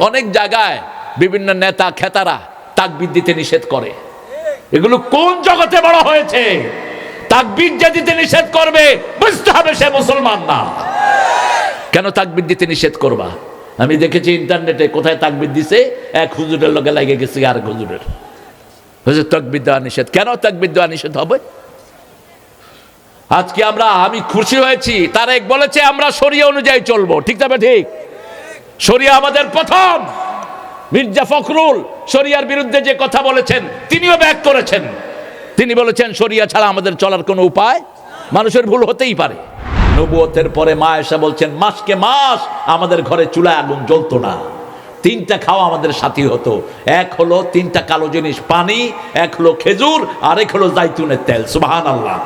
অনেক জায়গায় বিভিন্ন নেতা, খেতারা তাকবির দিতে নিষেধ করে। এগুলো কোন জগতে বড় হয়েছে? তাকবির যে দিতে নিষেধ করবে, বুঝতে হবে সে মুসলমান না। কেন তাকবির দিতে নিষেধ করবা? আমি দেখেছি ইন্টারনেটে কোথায় তাকবির দিছে? এক হুজুরের লোকে লাগে গেছে, আর হুজুরের। হুজুর, তাকবির দেওয়া নিষেধ। কেন তাকবির দেওয়া নিষেধ হবে? আজকে আমরা, আমি খুশি হয়েছি। তারা এক বলেছে, আমরা সরিয়ে অনুযায়ী চলবো। ঠিক তবে ঠিক? শরিয়া আমাদের প্রথম। মির্জা ফখরুল শরিয়ার বিরুদ্ধে যে কথা বলেছেন, তিনিও ব্যাক করেছেন। তিনি বলেছেন, শরিয়া ছাড়া আমাদের চলার কোনো উপায় মানুষের ভুল হতেই পারে। নবুয়তের পরে মা এসে বলছেন, মাসকে মাস আমাদের ঘরে চুলা আগুন জ্বলতো না। তিনটা খাওয়া আমাদের সাথী হতো। এক হলো তিনটা কালো জিনিস পানি, এক হলো খেজুর আর এক হলো জাইতুনের তেল। সুবাহান আল্লাহ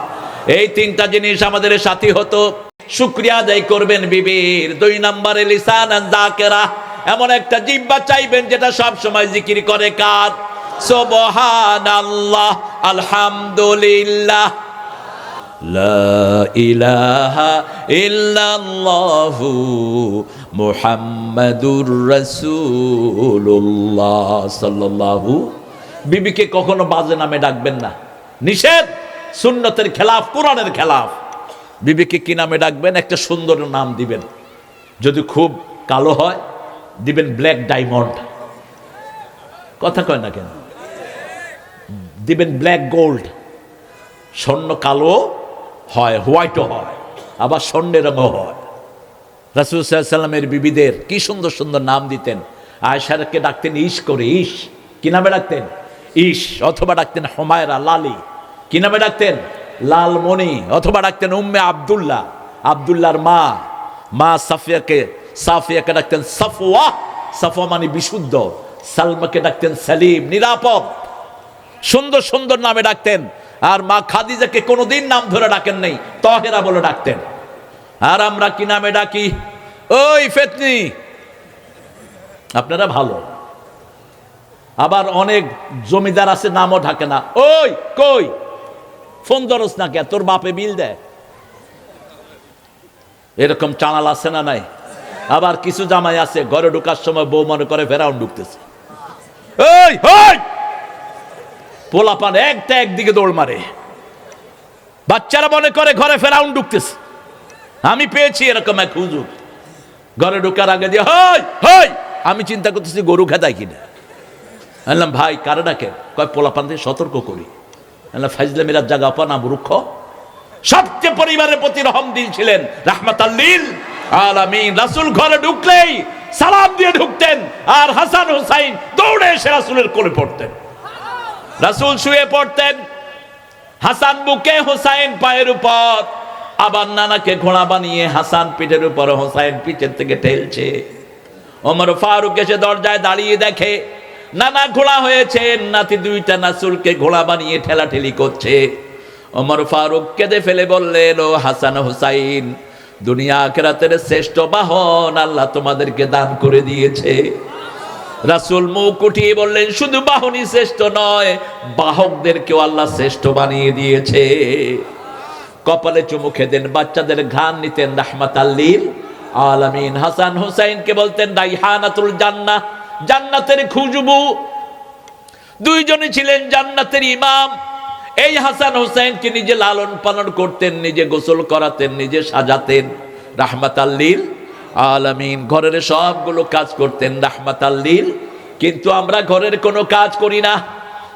এই তিনটা জিনিস আমাদের সাথী হতো। শুক্রিয়া আদায় করবেন বিবির। দুই নম্বরে লিসান জাকেরা। এমন একটা জিব্বা চাইবেন যেটা সব সময় জিকির করে কার? আল্লাহ আলহামদুলিল্লাহ। বিবিকে কখনো বাজে নামে ডাকবেন না। নিষেধ, সুন্নতের খেলাফ, কোরআনের খেলাফ। বিবিকে কি নামে ডাকবেন? একটা সুন্দর নাম দিবেন। যদি খুব কালো হয়, দিবেন ব্ল্যাক ডায়মন্ড। কথা কয় না কেন? দিবেন ব্ল্যাক গোল্ড। স্বর্ণ কালো হয়, হোয়াইটও হয়, আবার স্বর্ণের রঙও হয়। রাসুল সাল্লামের বিবিদের কি সুন্দর সুন্দর নাম দিতেন। আয়সারকে ডাকতেন ইস করে ইস কি নামে ডাকতেন? ইস অথবা ডাকতেন হমায়রা, লালি। কি নামে ডাকতেন? লালমণি অথবা ডাকতেন উম্মে আবদুল্লাহ, আবদুল্লাহর মা মা সাফিয়াকে সাফিয়াকে ডাকতেন সাফওয়া সাফওয়া মানে বিশুদ্ধ, সালমাকে ডাকতেন সালিম, নিরাপদ। সুন্দর সুন্দর নামে ডাকতেন। আর মা খাদিজাকে কোনোদিন নাম ধরে ডাকেন নেই, তহেরা বলে ডাকতেন। আর আমরা কি নামে ডাকি? ওই ফেতনি। আপনারা ভালো। আবার অনেক জমিদার আছে, নামও ঢাকে না। ওই, কই? ফোন ধরস না কে? তোর বাপে বিল দেয়। এরকম চানাল আছে না নাই? আবার কিছু জামাই আছে, ঘরে ঢুকার সময় বউ মনে করে ফেরাউন ঢুকতেছে। পোলাপান একটা একদিকে দৌড় মারে। বাচ্চারা মনে করে ঘরে ফেরাউন ঢুকতেছে। আমি পেয়েছি এরকম এক হুজুর। ঘরে ঢোকার আগে দিয়ে, হই হই! আমি চিন্তা করতেছি গরু খেদাই কিনা। বললাম, ভাই, কারে ডাকে? কয় পোলাপান থেকে সতর্ক করি। বললাম ফাইজলে মিরাজ জাগা আপা না সবচেয়ে পরিবারের প্রতি রহম দিল ছিলেন রাহমাত আল্লিল আলামিন, রাসূল ঘরে ঢুকলেই সালাম দিয়ে ঢুকতেন আর হাসান হুসাইন দৌড়ে এসে রাসূলের কোলে পড়তেন। রাসূল শুয়ে পড়তেন। হাসান বুকে, হোসাইন পায়ের উপর। আবার নানাকে ঘোড়া বানিয়ে হাসান পিঠের উপর, হোসাইন পিঠের থেকে ঠেলছে। ওমর ফারুক এসে দরজায় দাঁড়িয়ে দেখে নানা ঘোড়া হয়েছে, নাতি দুইটা নাসুলকে ঘোড়া বানিয়ে ঠেলাঠেলি করছে। ওমর ফারুক কেঁদে ফেলে বললেন, ও হাসান হুসাইন, দুনিয়া আখেরাতের শ্রেষ্ঠ বাহন আল্লাহ তোমাদেরকে দান করে দিয়েছে। রাসুল মুখ উঠিয়ে বললেন, শুধু বাহনই শ্রেষ্ঠ নয়, বাহকদেরকেও আল্লাহ শ্রেষ্ঠ বানিয়ে দিয়েছে। কপালে চুমু খেতেন বাচ্চাদের ঘান নিতেন রাহমাত আল্লিল আলামিন। হাসান হুসাইনকে বলতেন দাই রাইহানাতুল জান্নাহ জান্নাতের খুশবু দুইজনই ছিলেন জান্নাতের ইমাম। এই হাসান হুসাইনকে নিজে লালন পালন করতেন, নিজে গোসল করাতেন, নিজে সাজাতেন। রাহমাত আল্লিল আলামিন। ঘরের সবগুলো কাজ করতেন, রাহমাত আল্লিল। কিন্তু আমরা ঘরের কোনো কাজ করি না।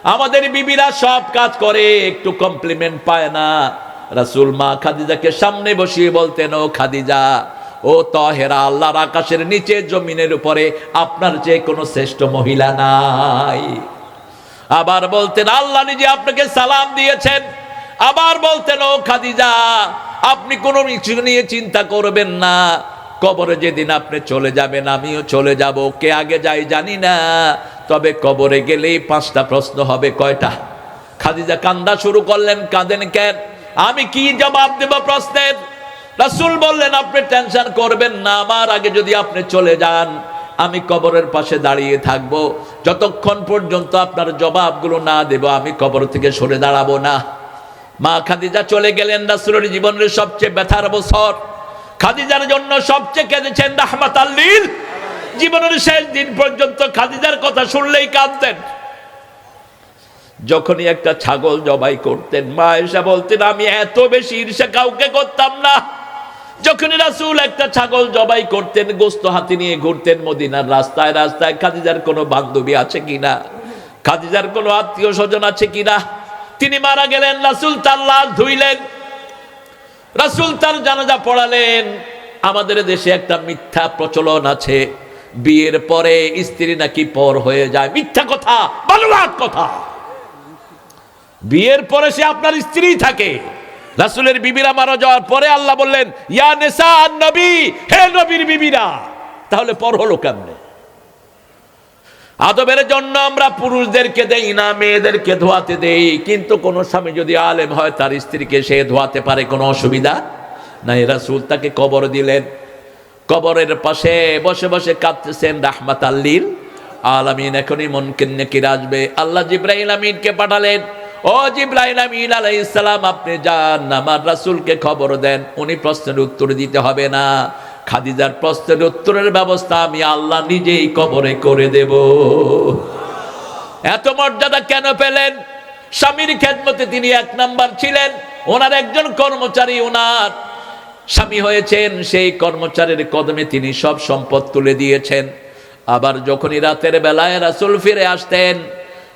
আমাদের বিবিরা সব কাজ করে, একটু কমপ্লিমেন্ট পায় না। রাসুল মা খাদিজাকে সামনে বসিয়ে বলতেন, ও খাদিজা ও তহেরা, আল্লাহর আকাশের নিচে, জমিনের উপরে আপনার যে কোনো শ্রেষ্ঠ মহিলা নাই। আবার বলতেন, আল্লাহ নিজে আপনাকে সালাম দিয়েছেন। আবার বলতেন, ও খাদিজা, আপনি কোনো কিছু নিয়ে চিন্তা করবেন না। কবরে যেদিন আপনি চলে যাবেন, আমিও চলে যাব। কে আগে যাই জানি না। তবে কবরে গেলেই পাঁচটা প্রশ্ন হবে, কয়টা? খাদিজা কান্দা শুরু করলেন, কাঁদেন কেন? আমি কি জবাব দেব প্রশ্নের? রাসূল বললেন, আপনি টেনশন করবেন না, আমার আগে যদি আপনি চলে যান, আমি কবরের পাশে দাঁড়িয়ে থাকব। যতক্ষণ পর্যন্ত আপনার জবাবগুলো না দেব, আমি কবর থেকে সরে দাঁড়াবো না। মা খাদিজা চলে গেলেন রাসূলের জীবনের সবচেয়ে ব্যথার বছর খাদিজার জন্য সবচেয়ে কেঁদেছেন রাহমাত আল্লিল জীবনের শেষ দিন পর্যন্ত খাদিজার কথা শুনলেই কাঁদতেন। যখনই একটা ছাগল জবাই করতেন, মা এসে বলতেন, আমি এত বেশি ঈর্ষা কাউকে করতাম না। যখনই রাসূল একটা ছাগল জবাই করতেন, গোস্ত হাতে নিয়ে ঘুরতেন মদিনার রাস্তায় রাস্তায় খাদিজার কোনো বান্ধবী আছে কিনা? খাদিজার কোনো আত্মীয় স্বজন আছে কিনা? তিনি মারা গেলেন, রাসূল তার লাশ ধুইলেন। রাসূল তার জানাজা পড়ালেন। আমাদের দেশে একটা মিথ্যা প্রচলন আছে। বিয়ের পরে স্ত্রী নাকি পর হয়ে যায়। মিথ্যা কথা কথা। বিয়ের পরে সে আপনার স্ত্রী থাকে। রাসূলের বিবিরা মারা যাওয়ার পরে আল্লাহ বললেন, ইয়া নেশা নবী, হে নবীর বিবিরা, তাহলে পর হলো কেমনে? আদবের জন্য আমরা পুরুষদেরকে দেই না, মেয়েদেরকে ধোয়াতে দেই, কিন্তু কোন স্বামী যদি আলেম হয়, তার স্ত্রীকে সে ধোয়াতে পারে, কোনো অসুবিধা নাই। রাসূল তাকে কবর দিলেন। কবরের পাশে বসে বসে কাঁদতেছেন রাহমাত আল্লিল আলামিন, এখনই মনকিন নেকির আসবে। আল্লাহ জিব্রাইল আমিনকে পাঠালেন। ও জিব্রাইল আমিন আলাইহিস সালাম, আপনি যান, আমার রাসূলকে খবর দেন, উনি প্রশ্নের উত্তর দিতে হবে না। খাদিজার প্রশ্নের উত্তরের ব্যবস্থা আমি আল্লাহ নিজেই কবরে করে দেব। এত মর্যাদা কেন পেলেন? স্বামীর খেদমতে তিনি এক নাম্বার ছিলেন, ওনার একজন কর্মচারী ওনার। স্বামী হয়েছেন, সেই কর্মচারীর কদমে তিনি সব সম্পদ তুলে দিয়েছেন। আবার যখনই রাতের বেলায় রাসুল ফিরে আসতেন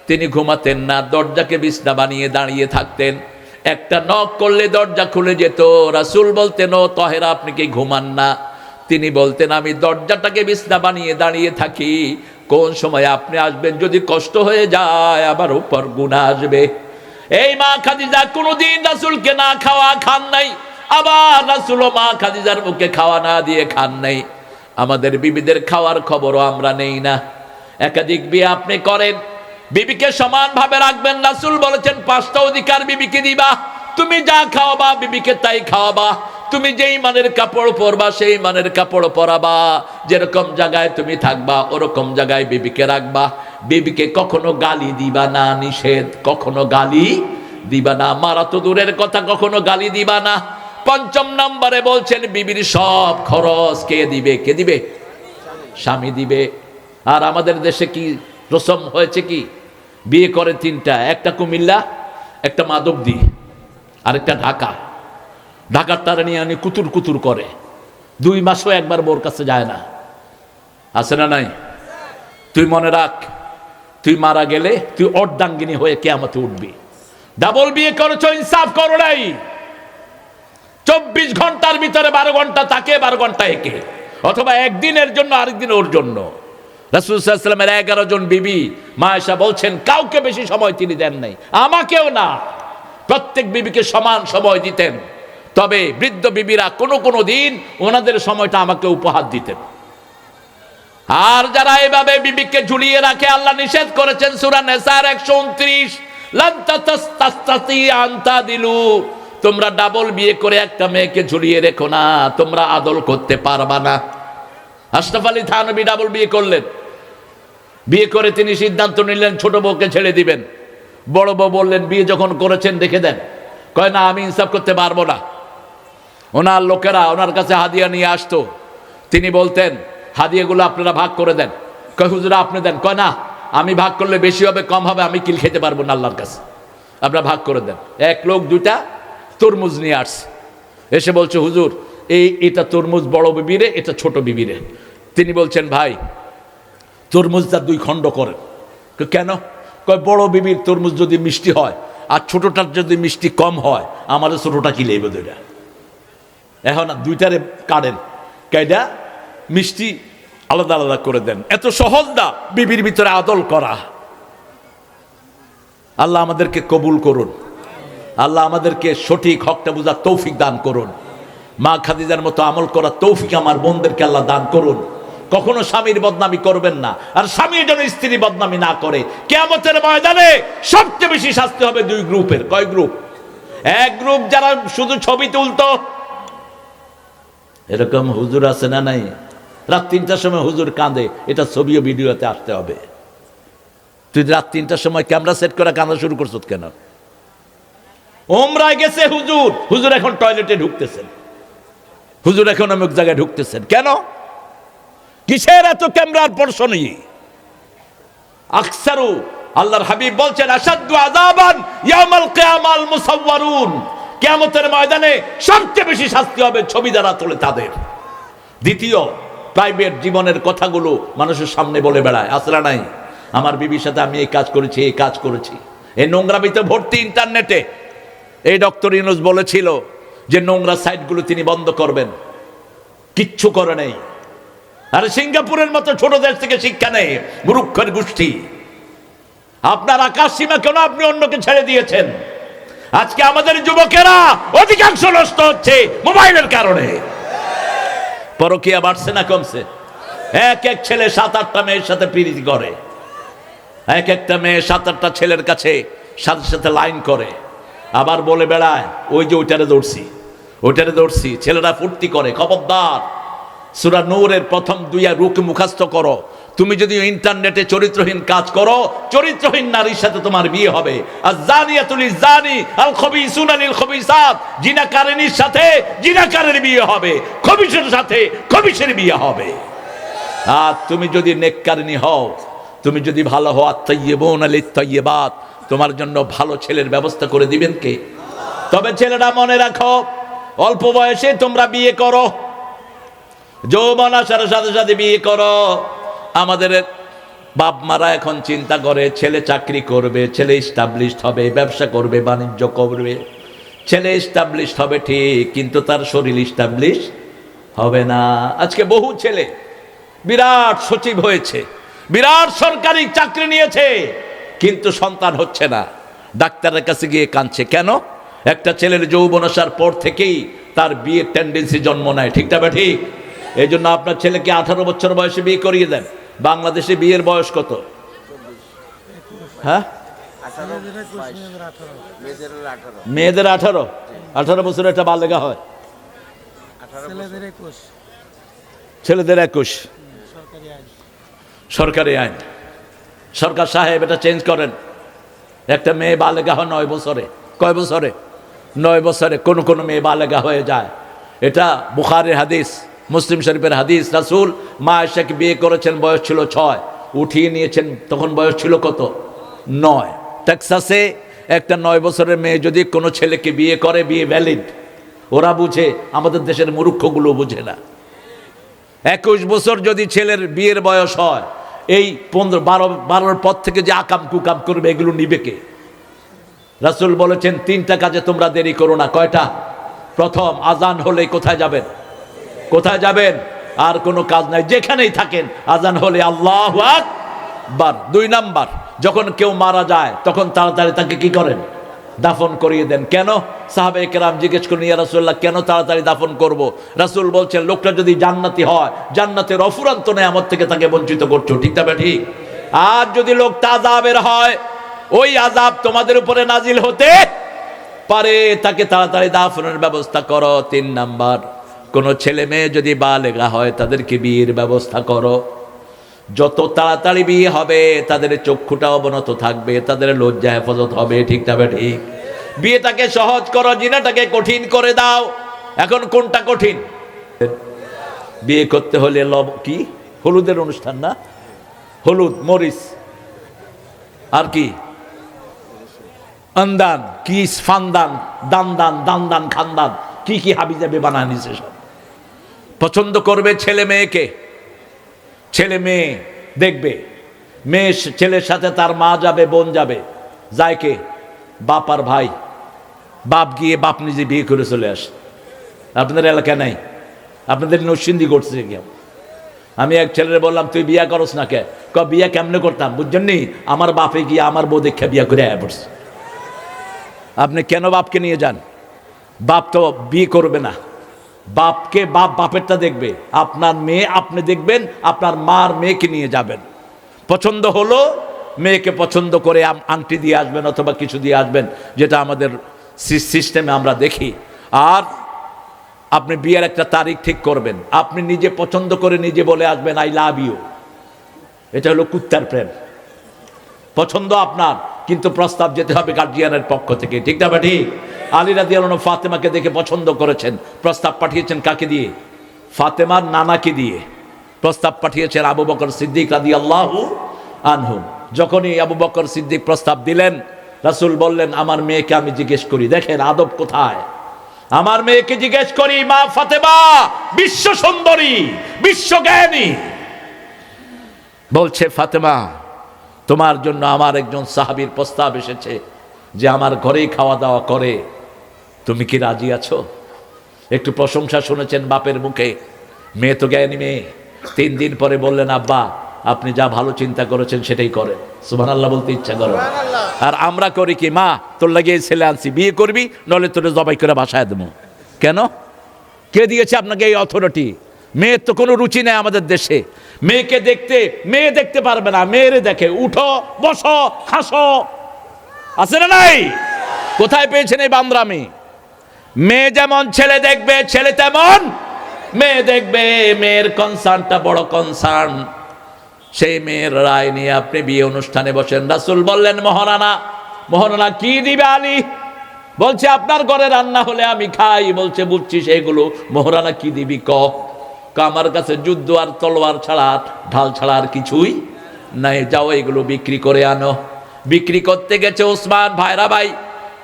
তিনি ঘুমাতেন না, দরজাকে বিছনা বানিয়ে দাঁড়িয়ে থাকতেন। একটা নখ করলে দরজা খুলে যেত। রাসুল বলতেন, ও তহেরা, আপনি কি ঘুমান না? তিনি বলতেন, আমি দরজাটাকে বিছনা বানিয়ে দাঁড়িয়ে থাকি। কোন সময় আপনি আসবেন? যদি কষ্ট হয়ে যায়, আবার উপর গুণা আসবে। এই মা খাদিজা কোনোদিন রাসুলকে না খাওয়া খান নাই। আবার রাসুলও মা খাদিজার মুখে খাওয়া না দিয়ে খান নাই। আমাদের বিবিদের খাওয়ার খবরও আমরা নেই না। একাধিক বিয়ে আপনি করেন বিবিকে সমানভাবে রাখবেন, রাসুল বলেছেন, পাঁচটা অধিকার বিবিকে দিবা। তুমি যা খাওয়াবা, বিবিকে তাই খাওয়াবা। তুমি যেই মানের কাপড় পরবা, সেই মানের কাপড় পরাবা। যেরকম জায়গায় তুমি থাকবা, ওরকম জায়গায় বিবিকে রাখবা। বিবিকে কখনো গালি দিবা না, নিষেধ। কখনো গালি দিবা না। মারা তো দূরের কথা, কখনো গালি দিবা না। পঞ্চম নম্বরে বলছেন, বিবির সব খরচ কে দিবে কে দিবে? স্বামী দিবে। আর আমাদের দেশে কি রসম হয়েছে কি? বিয়ে করে তিনটা, একটা কুমিল্লা, একটা মাধবদী, আরেকটা ঢাকা। ঢাকার তারা নিয়ে আনি কুতুর কুতুর করে। দুই মাসও একবার বোর কাছে যায় না। আছে না নাই? তুই মনে রাখ, তুই মারা গেলে তুই অর্ধাঙ্গিনী হয়ে কেয়ামতে উঠবি। ডাবল বিয়ে করেছ, ইনসাফ করো নাই। চব্বিশ ঘণ্টার ভিতরে বারো ঘণ্টা তাকে, বারো ঘণ্টা একে। অথবা একদিনের জন্য, আরেকদিন ওর জন্য। রাসুলামের এগারো জন বিবি মায়েশা বলছেন, কাউকে বেশি সময় তিনি দেন নাই। আমাকেও না। প্রত্যেক বিবিকে সমান সময় দিতেন। তবে বৃদ্ধ বিবিরা কোনো কোনো দিন ওনাদের সময়টা আমাকে উপহার দিতেন। আর যারা এভাবে বিবিকে ঝুলিয়ে রাখে, আল্লাহ নিষেধ করেছেন সুরা নেসার একশো উনত্রিশ দিলু তোমরা ডাবল বিয়ে করে একটা মেয়েকে ঝুলিয়ে রেখো না, তোমরা আদল করতে পারবা না। আশরাফ আলী থানবী ডাবল বিয়ে করলেন। বিয়ে করে তিনি সিদ্ধান্ত নিলেন, ছোট বউকে ছেড়ে দিবেন। বড় বউ বললেন, বিয়ে যখন করেছেন, দেখে দেন। কয়, না, আমি ইনসাফ করতে পারব না। ওনার লোকেরা ওনার কাছে হাদিয়া নিয়ে আসতো। তিনি বলতেন, হাদিয়াগুলো আপনারা ভাগ করে দেন। কয়, হুজুরা, আপনি দেন। কয়, না, আমি ভাগ করলে বেশি হবে, কম হবে, আমি কিল খেতে পারব না আল্লাহর কাছে। আপনারা ভাগ করে দেন। এক লোক দুইটা তরমুজ নিয়ে আসছে। এসে বলছে, হুজুর, এই, এটা তরমুজ বড় বিবিরে, এটা ছোট বিবিরে। তিনি বলছেন, ভাই তরমুজটা দুই খণ্ড করেন। কেন? কয়, বড় বিবির তরমুজ যদি মিষ্টি হয় আর ছোটটার যদি মিষ্টি কম হয় আমাদের ছোটটা কি লেবে দুইটা? এখন দুইটারে কাটেন। কাইডা মিষ্টি আলাদা আলাদা করে দেন। এত সহজ না বিবির ভিতরে আদল করা। আল্লাহ আমাদেরকে কবুল করুন। আল্লাহ আমাদেরকে সঠিক হকটা বোঝার তৌফিক দান করুন। মা খাদিজার মতো আমল করা তৌফিক আমার বোনদেরকে আল্লাহ দান করুন। কখনো স্বামীর বদনামি করবেন না। আর স্বামী যেন স্ত্রী বদনামি না করে। কেমতের ময়দানে সবচেয়ে বেশি শাস্তি হবে দুই গ্রুপের। কয় গ্রুপ? এক গ্রুপ যারা শুধু ছবি তুলতো। এরকম হুজুর আছে না নাই? রাত তিনটার সময় হুজুর কাঁদে। এটা ছবি ও ভিডিওতে আসতে হবে। তুই রাত তিনটার সময় ক্যামেরা সেট করে কাঁদা শুরু করছ কেন? ওমরায় গেছে হুজুর। হুজুর এখন টয়লেটে ঢুকতেছেন। হুজুর এখন অমুক জায়গায় ঢুকতেছেন। কেন? কিসের এত ক্যামেরার পর্ষণী আকসারু, আল্লাহর হাবিব বলছেন আসাদু আযাবান কিয়ামতের ময়দানে সবচেয়ে বেশি শাস্তি হবে ছবি দ্বারা তোলে তাদের। দ্বিতীয়, প্রাইভেট জীবনের কথাগুলো মানুষের সামনে বলে বেড়ায়। আসরা নাই? আমার বিবির সাথে আমি এই কাজ করেছি, এই কাজ করেছি। এই নোংরামিতে ভর্তি ইন্টারনেটে। এই ডক্টর ইউনুস বলেছিল যে, নোংরা সাইটগুলো তিনি বন্ধ করবেন। কিচ্ছু করে নেই। আর সিঙ্গাপুরের মতো ছোট দেশ থেকে শিক্ষা নেই, মুরুক্ষের গোষ্ঠী। আপনার আকাশ সীমা কেন আপনি অন্যকে ছেড়ে দিয়েছেন? আজকে আমাদের যুবকেরা অধিকাংশ নষ্ট হচ্ছে মোবাইলের কারণে। পরকিয়া বাড়ছে না কমছে। এক এক ছেলে সাত আটটা মেয়ের সাথে পিরিতি করে। এক একটা মেয়ে সাত আটটা ছেলের কাছে সাথে সাথে লাইন করে। আবার বলে বেড়ায়, ওই যে ওইটারে দৌড়ছি ওইটারে দৌড়ছি ছেলেরা ফুর্তি করে, খবরদার সুরা নূরের প্রথম দুইয়া রুখ মুখাস্ত করো। তুমি যদি ইন্টারনেটে চরিত্রহীন কাজ করো, চরিত্রহীন নারীর সাথে তোমার বিয়ে হবে। আর জানিয়াতুল জানি আল খবিসুন আলিল খবিসাত, জিনাকারিনীর সাথে জিনাকারের বিয়ে হবে, খবিসের সাথে খবিসের বিয়ে হবে। আর তুমি যদি নেককারিনী হও, তুমি যদি ভালো হও আত্মাইয়েবন আলী তৈবাত তোমার জন্য ভালো ছেলের ব্যবস্থা করে দিবেন কে? তবে ছেলেরা মনে রাখো, অল্প বয়সে তোমরা বিয়ে করো। যৌবন আসার সাথে সাথে বিয়ে করো। আমাদের বাপ মারা এখন চিন্তা করে, ছেলে চাকরি করবে, ছেলে স্টাবলিশড হবে, ব্যবসা করবে, বাণিজ্য করবে। ছেলে স্টাবলিশড হবে ঠিক, কিন্তু তার শরীর স্টাবলিশ হবে না। আজকে বহু ছেলে বিরাট সচিব হয়েছে, বিরাট সরকারি চাকরি নিয়েছে, কিন্তু সন্তান হচ্ছে না। ডাক্তারের কাছে গিয়ে কাঁদছে, কেন? একটা ছেলের যৌবন আসার পর থেকেই তার বিয়ের টেন্ডেন্সি জন্ম নেয়, ঠিকটা বা ঠিক? এই জন্য আপনার ছেলেকে আঠারো বছর বয়সে বিয়ে করিয়ে দেন। বাংলাদেশে বিয়ের বয়স কত? হ্যাঁ? মেয়েদের আঠারো। আঠারো বছর একটা বালেগা হয়। ছেলেদের একুশ। ছেলেদের একুশ। সরকারি আইন সরকারি আইন। সরকার সাহেব এটা চেঞ্জ করেন। একটা মেয়ে বালেগা হয় নয় বছরে। কয় বছরে? নয় বছরে কোন কোন মেয়ে বালেগা হয়ে যায়। এটা বুখারের হাদিস। মুসলিম শরীফের হাদিস, রাসুল মা আয়সাকে বিয়ে করেছেন, বয়স ছিল ছয়। উঠিয়ে নিয়েছেন, তখন বয়স ছিল কত? নয়। টেক্সাসে একটা নয় বছরের মেয়ে যদি কোনো ছেলেকে বিয়ে করে, বিয়ে ভ্যালিড ওরা বুঝে, আমাদের দেশের মূর্খগুলো বুঝে না। একুশ বছর যদি ছেলের বিয়ের বয়স হয়, এই পনেরো, বারো, বারোর পর থেকে যে আকাম কুকাম করবে, এগুলো নিবে কে? রাসুল বলেছেন, তিনটা কাজে তোমরা দেরি করো না। কয়টা? প্রথম, আজান হলে কোথায় যাবেন? কোথায় যাবেন? আর কোনো কাজ নাই। যেখানেই থাকেন, আজান হলে আল্লাহ বার দুই নাম্বার, যখন কেউ মারা যায়, তখন তাড়াতাড়ি তাকে কি করেন? দাফন করিয়ে দেন। কেন? সাহাবে কেরাম জিজ্ঞেস করেন ইয়া রাসুল্লাহ কেন তাড়াতাড়ি দাফন করব? রাসুল বলছেন, লোকটা যদি জান্নাতি হয়, জান্নাতের অফুরান্ত নেয়ামত থেকে তাকে বঞ্চিত করছ। ঠিক তবে ঠিক আর যদি লোকটা আজাবের হয়, ওই আজাব তোমাদের উপরে নাজিল হতে পারে। তাকে তাড়াতাড়ি দাফনের ব্যবস্থা করো। তিন নাম্বার কোন ছেলে মেয়ে যদি বালেগা হয়, তাদেরকে বিয়ের ব্যবস্থা করো। যত তাড়াতাড়ি বিয়ে হবে, তাদের চক্ষুটা অবনত থাকবে, তাদের লজ্জা হেফাজত হবে, ঠিক তবে ঠিক? বিয়েটাকে সহজ করো, জিনাটাকে কঠিন করে দাও। এখন কোনটা কঠিন? বিয়ে করতে হলে লব, কি? হলুদের অনুষ্ঠান না? হলুদ, মরিচ। আর কি? আন্দান কি ফান্দান দান দান দান দান খানদান। কি কি হাবি যাবে বানায় নিছে সব? পছন্দ করবে ছেলে মেয়েকে। ছেলে মেয়ে দেখবে। মেয়ে ছেলের সাথে তার মা যাবে, বোন যাবে। যায় কে? বাপ আর ভাই। বাপ গিয়ে বাপ নিজে বিয়ে করে চলে আসে। আপনাদের এলাকা নাই? আপনাদের নসিন্দি করছে কেউ আমি এক ছেলেরে বললাম, তুই বিয়া করস না কে? ক বিয়া কেমনে করতাম? বুঝছেন নি? আমার বাপে গিয়ে আমার বউ দেখে বিয়া করে আয়া পড়ছে। আপনি কেন বাপকে নিয়ে যান? বাপ তো বিয়ে করবে না। বাপকে বাপ বাপেরটা দেখবে। আপনার মেয়ে আপনি দেখবেন, আপনার মার মেয়েকে নিয়ে যাবেন। পছন্দ হলো, মেয়েকে পছন্দ করে আংটি দিয়ে আসবেন অথবা কিছু দিয়ে আসবেন, যেটা আমাদের সিস্টেমে আমরা দেখি। আর আপনি বিয়ের একটা তারিখ ঠিক করবেন। আপনি নিজে পছন্দ করে নিজে বলে আসবেন আই লাভ ইউ এটা হলো কুত্তার প্রেম। পছন্দ আপনার, কিন্তু প্রস্তাব যেতে হবে গার্জিয়ানের পক্ষ থেকে। ঠিক না বা ঠিক? আলী রাজি ফাতেমাকে দেখে পছন্দ করেছেন। প্রস্তাব পাঠিয়েছেন কাকে দিয়ে? ফাতেমার নানাকে দিয়ে। প্রস্তাব পাঠিয়েছেন আবু বকর সিদ্দিক রাদি আল্লাহ আনহু। যখনই আবু বকর সিদ্দিক প্রস্তাব দিলেন, রাসূল বললেন, আমার মেয়েকে আমি জিজ্ঞেস করি, দেখেন আদব কোথায়? আমার মেয়েকে জিজ্ঞেস করি, মা ফাতেমা, বিশ্ব সুন্দরী, বিশ্ব জ্ঞানী। বলছে, ফাতেমা, তোমার জন্য আমার একজন সাহাবীর প্রস্তাব এসেছে, যে আমার ঘরেই খাওয়া দাওয়া করে। তুমি কি রাজি আছো? একটু প্রশংসা শুনেছেন বাপের মুখে। মেয়ে তো জ্ঞানী মেয়ে। তিন দিন পরে বললেন আব্বা আপনি যা ভালো চিন্তা করেছেন সেটাই করেন। সুবান আল্লাহ বলতে ইচ্ছা করো আর আমরা করি কি মা তোর লাগিয়ে ছেলে আনছি বিয়ে করবি নলে তোরে জবাই করে বাসায় দেবো। কেন? কে দিয়েছে আপনাকে এই অথরিটি মেয়ের তো কোনো রুচি নেই আমাদের দেশে। মেয়েকে দেখতে মেয়ে দেখতে পারবে না। মেয়েরে দেখে উঠো বসো হাসো। আছে না নাই? কোথায় পেয়েছেন এই বান্দরামি? মেয়ে যেমন ছেলে দেখবে, ছেলে তেমন মেয়ে দেখবে। মেয়ের কনসার্নটা বড় কনসার্ন সেই মেয়ের রায় নিয়ে আপনি বিয়ে অনুষ্ঠানে বসেন। রাসুল বললেন, মহারানা মহারানা, কি দিবে আলী? বলছে, আপনার ঘরে রান্না হলে আমি খাই। বলছে, বুঝছি সেগুলো। মহারানা, কি দিবি ক? আমার কাছে যুদ্ধ আর তলোয়ার ছাড়া ঢাল ছাড়া আর কিছুই নাই। যাও এগুলো বিক্রি করে আনো। বিক্রি করতে গেছে ওসমান ভাইরা ভাই।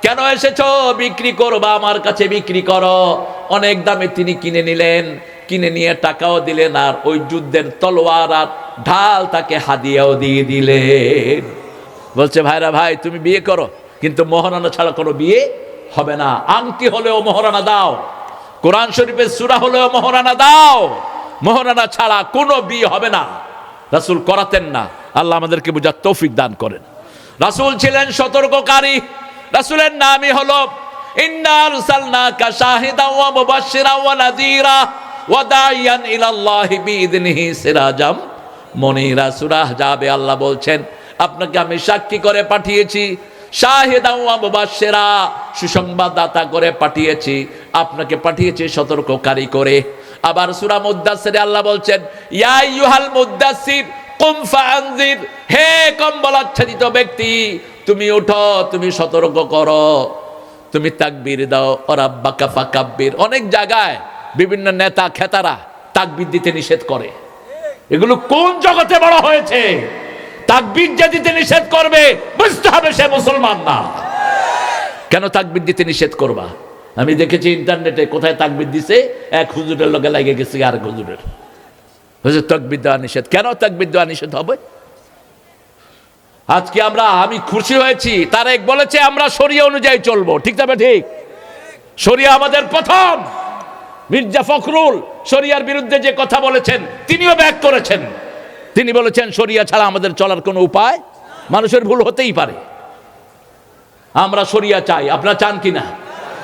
কেন এসেছ? বিক্রি করবা, আমার কাছে বিক্রি করো। অনেক দামে তিনি কিনে নিলেন, কিনে নিয়ে টাকাও দিলেন, আর ওই যুদ্ধের তলোয়ার আর ঢাল তাকে হাদিয়াও দিয়ে দিলেন। বলছে, ভাইরা, ভাই, তুমি বিয়ে করো, কিন্তু মহারানা ছাড়া কোনো বিয়ে হবে না। আংটি হলেও মহারানা দাও, কোরআন শরীফের সুরা হলেও মহারানা দাও। মহারানা ছাড়া কোনো বিয়ে হবে না। রাসূল করাতেন না। আল্লাহ আমাদেরকে বোঝার তৌফিক দান করেন। রাসূল ছিলেন সতর্ককারী রাসূলের নামই হলো আপনাকে পাঠিয়েছি সুসংবাদদাতা করে পাঠিয়েছি, আপনাকে পাঠিয়েছি সতর্ককারী করে। আবার সুরা মুদ্দাসিরে আল্লাহ বলছেন, ইয়া হে কম্বলাচ্ছাদিত ব্যক্তি তুমি উঠো, তুমি সতর্ক করো, তুমি তাকবির দাও অরাব্বা কাফা কাব্বির অনেক জায়গায় বিভিন্ন নেতা, খেতারা তাকবীর দিতে নিষেধ করে। এগুলো কোন জগতে বড় হয়েছে? তাকবীর যে দিতে নিষেধ করবে, বুঝতে হবে সে মুসলমান না। কেন তাকবীর দিতে নিষেধ করবা? আমি দেখেছি ইন্টারনেটে কোথায় তাকবীর দিছে? এক হুজুরের লগে লাগে গেছে আর হুজুরের। হুজুর, তাকবীর দেওয়া নিষেধ। কেন তাকবীর দেওয়া নিষেধ হবে? আজকে আমরা, আমি খুশি হয়েছি, তারেক বলেছে আমরা শরিয়া অনুযায়ী চলবো। ঠিক তবে ঠিক? শরিয়া আমাদের প্রথম। মির্জা ফখরুল শরিয়ার বিরুদ্ধে যে কথা বলেছেন, তিনিও ব্যাক করেছেন। তিনি বলেছেন, শরিয়া ছাড়া আমাদের চলার কোনো উপায় মানুষের ভুল হতেই পারে। আমরা শরিয়া চাই। আপনারা চান কি না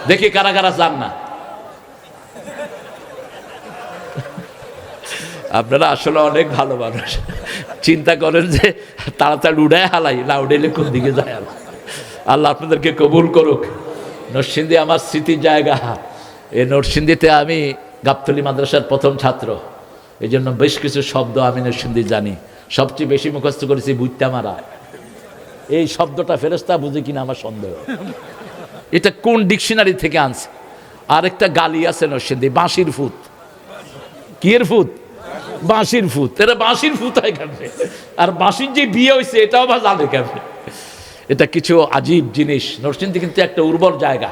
দেখি কারা কারা চান না। আপনারা আসলে অনেক ভালো মানুষ। চিন্তা করেন যে তাড়াতাড়ি উড়ায় হালাই না উড়েলে কোন দিকে যায় আল্লাহ আল্লাহ আপনাদেরকে কবুল করুক। নরসিংদী আমার স্মৃতির জায়গা। এই নরসিংদীতে আমি গাবতলি মাদ্রাসার প্রথম ছাত্র। এই জন্য বেশ কিছু শব্দ আমি নরসিংদী জানি। সবচেয়ে বেশি মুখস্থ করেছি বুইত্যা মারা। এই শব্দটা ফেরস্তা বুঝে কিনা আমার সন্দেহ। এটা কোন ডিকশনারি থেকে আনছে? আরেকটা গালি আছে নরসিংদী, বাঁশির ফুত। কিয়ের ফুত? বাঁশির ফুত এটা বাঁশির ফুত হয় কেমনে? আর বাঁশির যে বিয়ে হয়েছে এটাও বা জানে কেমনে? এটা কিছু আজীব জিনিস। নরসিংদী কিন্তু একটা উর্বর জায়গা।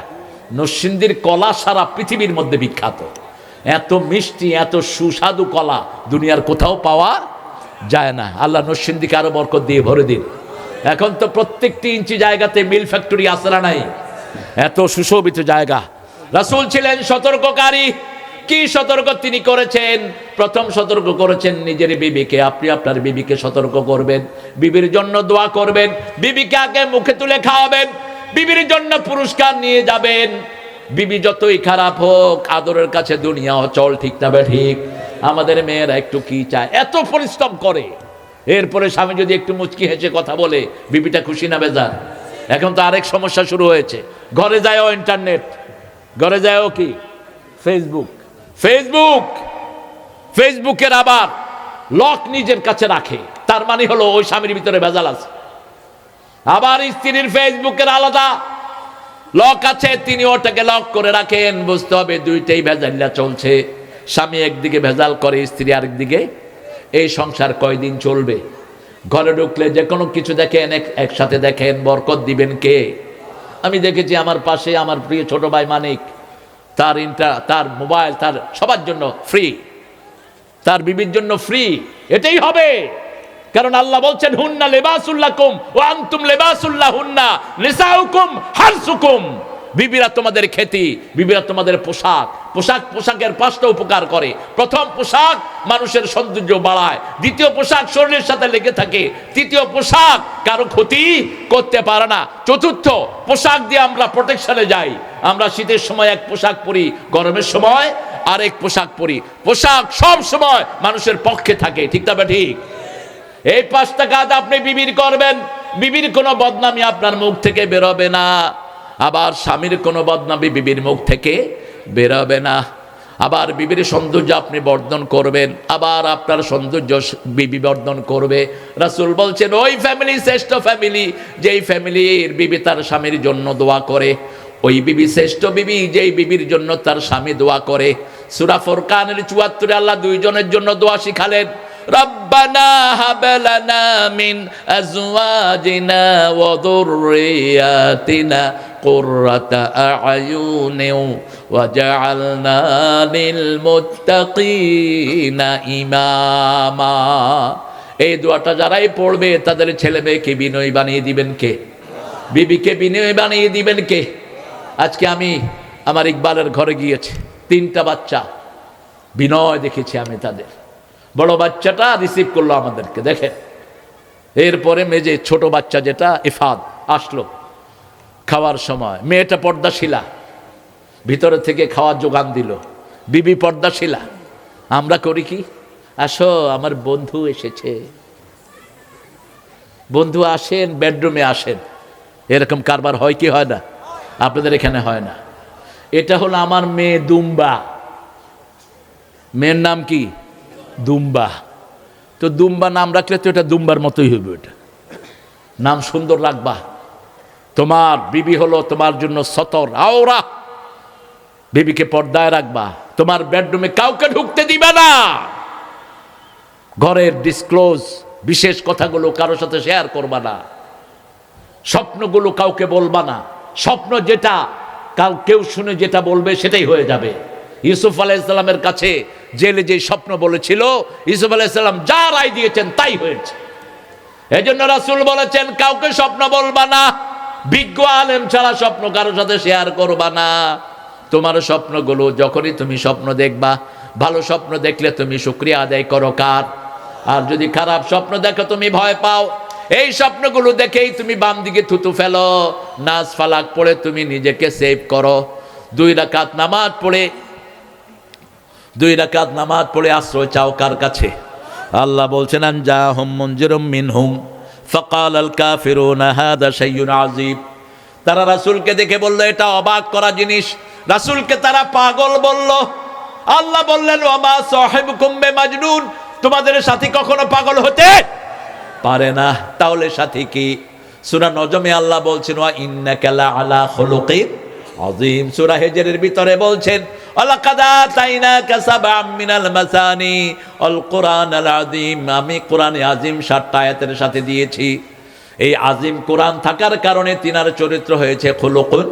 নরসিংদীর কলা সারা পৃথিবীর মধ্যে বিখ্যাত। এত মিষ্টি, এত সুস্বাদু কলা দুনিয়ার কোথাও পাওয়া যায় না। আল্লাহ নরসিংদীকে আরও বরকত দিয়ে ভরে দিন। এখন তো প্রত্যেকটি ইঞ্চি জায়গাতে মিল ফ্যাক্টরি আসরা নাই? এত সুশোভিত জায়গা। রাসূল ছিলেন সতর্ককারী কি সতর্ক তিনি করেছেন? প্রথম সতর্ক করেছেন নিজের বিবিকে। আপনি আপনার বিবিকে সতর্ক করবেন। বিবির জন্য দোয়া করবেন। বিবিকে আগে মুখে তুলে খাওয়াবেন। বিবির জন্য পুরস্কার নিয়ে যাবেন। বিবি যতই খারাপ হোক, আদরের কাছে দুনিয়া অচল, ঠিক না ঠিক? আমাদের মেয়েরা একটু কি চায়? এত পরিশ্রম করে। এরপরে স্বামী যদি একটু মুচকি হেসে কথা বলে, বিবিটা খুশি না বেজার? এখন তো আরেক সমস্যা শুরু হয়েছে। ঘরে যায়ও ইন্টারনেট। ঘরে যায়ও কি? ফেসবুক ফেসবুক ফেসবুকের আবার লক নিজের কাছে রাখে। তার মানে হলো ওই স্বামীর ভিতরে ভেজাল আছে। আবার স্ত্রীর ফেসবুকের আলাদা লক আছে, তিনি ওটাকে লক করে রাখেন। বুঝতে হবে দুইটাই ভেজাল্লা চলছে। স্বামী একদিকে ভেজাল করে, স্ত্রী আরেকদিকে। এই সংসার কয়দিন চলবে? ঘরে ঢুকলে যে কোনো কিছু দেখেন, এক- একসাথে দেখেন, বরকত দিবেন কে? আমি দেখেছি আমার পাশে আমার প্রিয় ছোট ভাই মানিক। তার ইন্টার তার মোবাইল, তার সবার জন্য ফ্রি তার বিবির জন্য ফ্রি এটাই হবে। কারণ আল্লাহ বলছেন, হুন্না লেবাসুল্লাকুম ও আনতুম লেবাসুল্লাহ হুন্না নিসাউকুম হারসুকুম। বিবিরা তোমাদের খেতি বিবিরা তোমাদের পোশাক। পোশাক পোশাকের পাঁচটা উপকার করে। প্রথম পোশাক, মানুষের সৌন্দর্য বাড়ায়। দ্বিতীয় পোশাক, শরীরের সাথে লেগে থাকে। তৃতীয় পোশাক, কারও ক্ষতি করতে পারে না। চতুর্থ, পোশাক দিয়ে আমরা প্রোটেকশনে যাই। আমরা শীতের সময় এক পোশাক পরি, গরমের সময় আরেক পোশাক পরি। পোশাক সব সময় মানুষের পক্ষে থাকে, ঠিক তবে ঠিক? এই পাঁচটা কাজ আপনি বিবির করবেন, বিবির কোনো বদনামি আপনার মুখ থেকে বেরোবে না। আবার স্বামীর কোনো বদনামি বিবির মুখ থেকে বেরোবে না। আবার বিবির সৌন্দর্য আপনি বর্ধন করবেন, আবার আপনার সৌন্দর্য বিবি বর্ধন করবে। রাসুল বলছেন, ওই ফ্যামিলি শ্রেষ্ঠ ফ্যামিলি যেই ফ্যামিলির বিবি তার স্বামীর জন্য দোয়া করে ওই বিবি, শ্রেষ্ঠ বিবি, যেই বিবির জন্য তার স্বামী দোয়া করে। সুরা ফোরকানের চুয়াত্তরে আল্লাহ দুইজনের জন্য দোয়া শিখালেন এই দোয়াটা যারাই পড়বে, তাদের ছেলে মেয়েকে বিনয় বানিয়ে দিবেন কে? বিবিকে বিনয় বানিয়ে দিবেন কে? আজকে আমি আমার ইকবালের ঘরে গিয়েছি। তিনটা বাচ্চা। বিনয় দেখেছি আমি তাদের। বড় বাচ্চাটা রিসিভ করল আমাদেরকে, দেখেন। এরপরে মেজে ছোট বাচ্চা যেটা, ইফাদ, আসলো। খাওয়ার সময়। মেয়েটা পর্দাশিলা। ভিতরে থেকে খাওয়ার যোগান দিল। বিবি পর্দাশিলা। আমরা করি কি? আসো, আমার বন্ধু এসেছে। বন্ধু আসেন, বেডরুমে আসেন। এরকম কারবার হয় কি, হয় না? আপনাদের এখানে হয় না। এটা হলো আমার মেয়ে দুম্বা। মেয়ের নাম কি? দুম্বা। তো দুম্বা নাম রাখলে তো এটা দুম্বার মতোই হবে এটা নাম সুন্দর রাখবা। তোমার বিবি হলো তোমার জন্য সতর আওরা। বিবিকে পর্দায় রাখবা। তোমার বেডরুমে কাউকে ঢুকতে দিবে না। ঘরের ডিসক্লোজ বিশেষ কথাগুলো কারোর সাথে শেয়ার করবা না। স্বপ্নগুলো কাউকে বলবা না। স্বপ্ন যেটা কাল কেউ শুনে যেটা বলবে সেটাই হয়ে যাবে। ইউসুফ আলাইসাল্লামের কাছে জেলে যে স্বপ্ন বলেছিল, ইউসুফ আলাইসাল্লাম যা রায় দিয়েছেন তাই হয়েছে। এই জন্য রাসুল বলেছেন, কাউকে স্বপ্ন বলবা না, বিজ্ঞ আলেম ছাড়া স্বপ্ন কারোর সাথে শেয়ার করবা না। তোমার স্বপ্নগুলো যখনই তুমি স্বপ্ন দেখবা, ভালো স্বপ্ন দেখলে তুমি শুক্রিয়া আদায় করো কার? আর যদি খারাপ স্বপ্ন দেখো, তুমি ভয় পাও। এই স্বপ্নগুলো দেখেই তুমি বাম দিকে থুতু ফেলো। নাচ ফালাক পড়ে তুমি নিজেকে সেভ করো। দুই রাকাত নামাজ পড়ে, দুই রাকাত নামাজ পড়ে আশ্রয় চাও কার কাছে? আল্লাহ বলছেন আনজা হুম মঞ্জুরুম মিন হুম ফকাল আল কাফিরুন হাদা শাইউন আজিব তারা রাসূলকে দেখে বলল, এটা অবাক করা জিনিস। রাসূলকে তারা পাগল বলল। আল্লাহ বললেন ওমা সাহেবকুম বেমাজনুন। তোমাদের সাথী কখনো পাগল হতে পারে না। তাহলে সাথী কি? সূরা নজমে আল্লাহ বলছেন, ওয়া ইন্নাকা লা আলা খুলুকিন আযীম। সূরা হিজরের ভিতরে বলছেন আমি কোরআনে আযীম সাতটা আয়াতের সাথে দিয়েছি। এই আযীম কোরআন থাকার কারণে তিনার চরিত্র হয়েছে খুলুকুন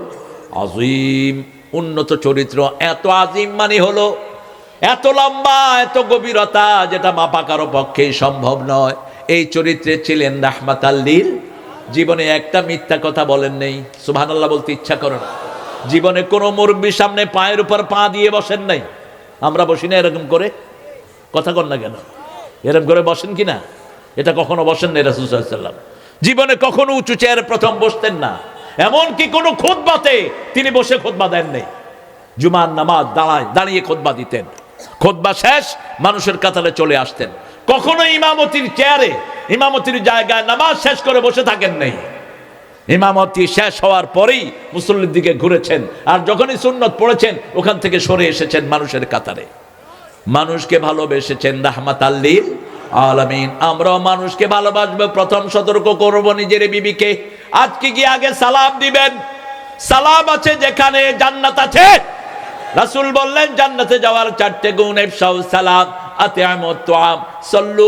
আযীম। উন্নত চরিত্র। এত আযীম মানে হলো, এত লম্বা, এত গভীরতা, যেটা মাপা কারও পক্ষেই সম্ভব নয়। এই চরিত্রে ছিলেন রাহমাত আল্লিল জীবনে একটা মিথ্যা কথা বলেন নেই। সুবহানাল্লাহ বলতে ইচ্ছা করো না। জীবনে কোনো মুরব্বীর সামনে পায়ের উপর পা দিয়ে বসেন নাই। আমরা বসি না এরকম করে? কথা কর না কেন? এরকম করে বসেন কি না? এটা কখনো বসেন নাই রাসুসাল্লাম জীবনে কখনো উঁচু চেয়ারে প্রথম বসতেন না। এমনকি কোনো খোদবাতে তিনি বসে খোদবা দেন নেই। জুমার নামাজ দাঁড়ায়, দাঁড়িয়ে খোদবা দিতেন। খোদবা শেষ, মানুষের কাতারে চলে আসতেন। কখনো ইমামতির চেয়ারে, ইমামতির জায়গায় নামাজ শেষ করে বসে থাকেন নেই। ইমামতি শেষ হওয়ার পরেই মুসল্লির দিকে ঘুরেছেন, আর যখনই সুন্নত পড়েছেন, ওখান থেকে সরে এসেছেন মানুষের কাতারে। মানুষকে ভালোবেসেছেন রাহমাত আল্লিল আলামিন। আমরাও মানুষকে ভালোবাসবো, প্রথম সতর্ক করব নিজের বিবিকে। আজকে গিয়ে আগে সালাম দিবেন? সালাম আছে যেখানে জান্নাত আছে। রাসুল বললেন, জান্নাতে যাওয়ার চারটে গুণ সালাম। সাল্লু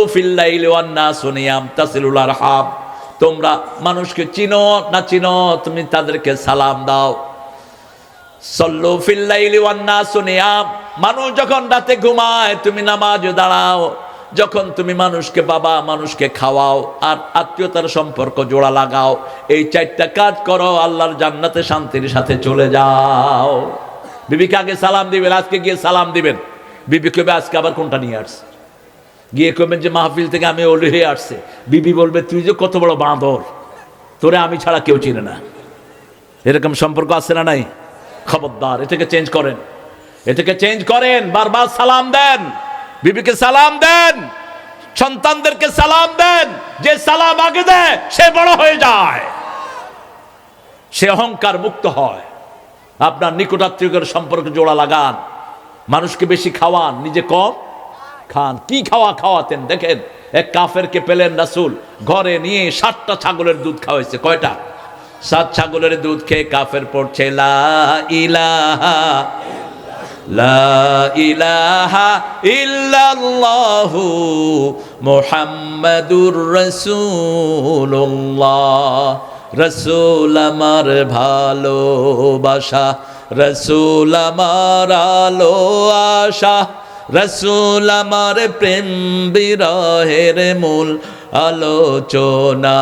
তাসিলুল তোমরা মানুষকে চিনো না চিনো, তুমি তাদেরকে সালাম দাও। সল্লু ফিল্লাইলি সুনিয়াম মানুষ যখন রাতে ঘুমায়, তুমি নামাজ দাঁড়াও। যখন তুমি মানুষকে বাবা, মানুষকে খাওয়াও, আর আত্মীয়তার সম্পর্ক জোড়া লাগাও, এই চারটা কাজ করো, আল্লাহর জান্নাতে শান্তির সাথে চলে যাও। বিবিকে আগে সালাম দিবেন, আজকে গিয়ে সালাম দিবেন। বিবি কবে আজকে আবার কোনটা নিয়ে আসছে? গিয়ে কবেন যে, মাহফিল থেকে আমি ওলি হয়ে আসছে। বিবি বলবে, তুই যে কত বড় বাঁদর, তোরে আমি ছাড়া কেউ চিনে না। এরকম সম্পর্ক আছে না নাই? খবরদার, এটাকে চেঞ্জ করেন। এটাকে চেঞ্জ করেন, বারবার সালাম দেন। বিবিকে সালাম দেন। সন্তানদেরকে সালাম দেন। যে সালাম আগে দেয়, সে বড় হয়ে যায়। সে অহংকার মুক্ত হয়। আপনার নিকটাত্মীয়ের সম্পর্কে জোড়া লাগান। মানুষকে বেশি খাওয়ান, নিজে কম? খান। কি খাওয়া খাওয়াতেন? দেখেন, এক কাফেরকে পেলেন রাসুল, ঘরে নিয়ে সাতটা ছাগলের দুধ খাওয়াইছে। কয়টা? সাত ছাগলের দুধ খেয়ে কাফের পড়ছে, লা ইলাহা লা ইলাহা রসুল আমার ভালোবাসা রসুল আমার আলো আশা। রসুল আমার প্রেম বিরহের মূল আলোচনা।